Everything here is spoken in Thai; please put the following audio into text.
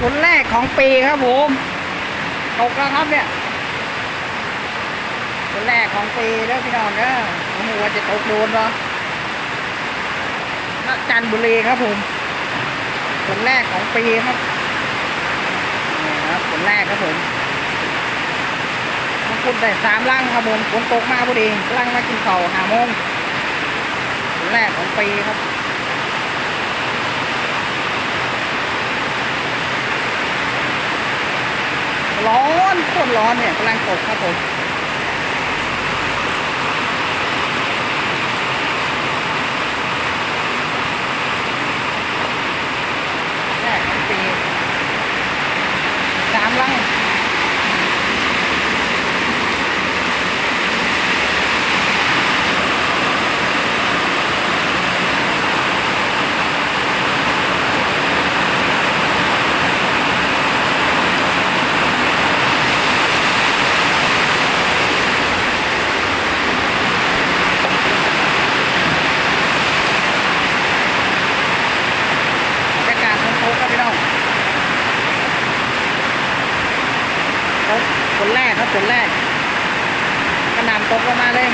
ฝนแรกของปีครับผมตกแล้วครับเนี่ยฝนแรกของปีเด้อพี่น้องเด้อผมว่าจะตกโดนเหรอจันบุรีครับผมฝนแรกของปีครับนี่ครับฝนแรกครับผมมังคุดได้สามลังครับผมฝนตกมาพอดีลังมากินข้าหาโมงฝนแรกของปีครับ ร้อนโคตรร้อนเนี่ยกำลังตกครับผมแรกของปีสามลังบรรยากาศฝนตกครับพี่น้อง ตกฝนแรกครับคนแรกกระนำตกลงมาเลย